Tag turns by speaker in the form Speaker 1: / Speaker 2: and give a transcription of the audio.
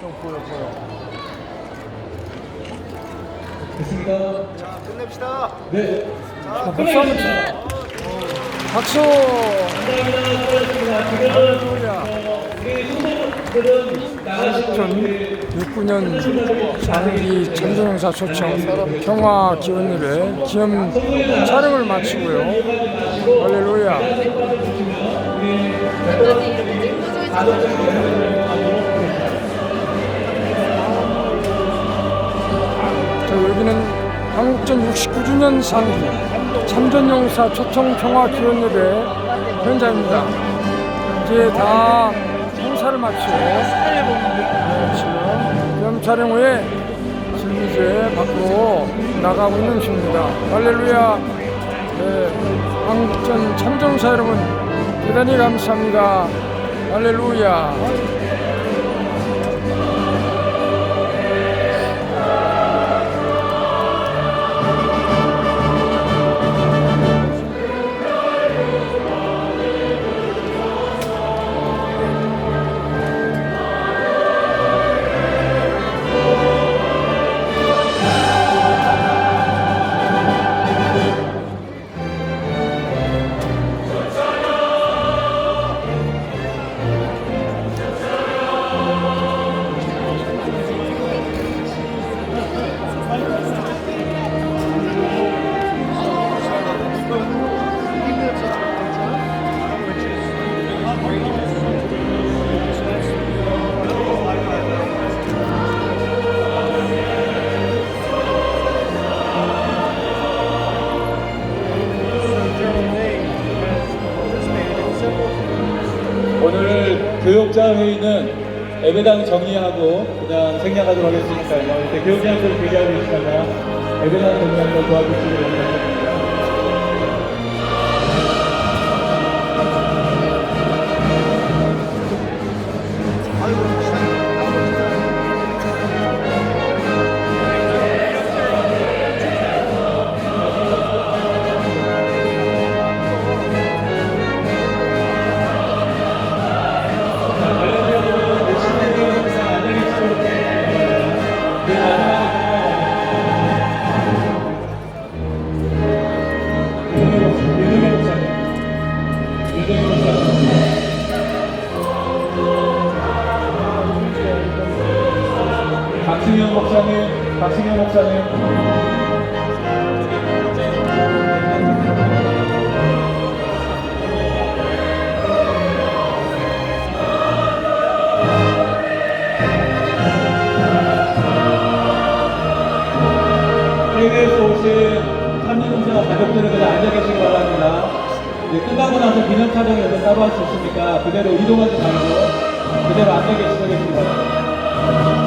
Speaker 1: 좀 보여 보여.
Speaker 2: 됐습니까?
Speaker 3: 자, 끝냅시다.
Speaker 2: 네.
Speaker 1: 자, 박수 한번 쳐. 박수.
Speaker 2: 감사합니다. 수고하셨습니다. 지금
Speaker 1: 할렐루야.
Speaker 2: 우리 후보들은 나가시고
Speaker 1: 2006년 장기 전도영사 초청 평화 기원 예배 기념 촬영을 마치고요. 할렐루야. 자, 여기는 한국전 69주년 상기 참전용사 초청 평화 기원 예배 현장입니다. 이제 다 행사를 마치고 네, 지금 기념 촬영 후에 지금 이제 밖으로 나가고 있는 중입니다. 할렐루야. 네, 한국전 참전사 여러분 대단히 감사합니다. 할
Speaker 2: 교육자 회의는 예배당 정리하고 그냥 생략하도록 하겠으니까요. 이렇게 교육장들 대기하고 계시다가 예배당 정리하는 걸 도와주시기 바랍니다. 박승현 목사님. 해외에서 오신 삼림동사 가족들은 그냥 앉아 계시기 바랍니다. 이제 끝나고 나서 기념 촬영이 어떤 따로 할 수 있으니까 그대로 이동하지 말고 그대로 앉아 계시게 바랍니다.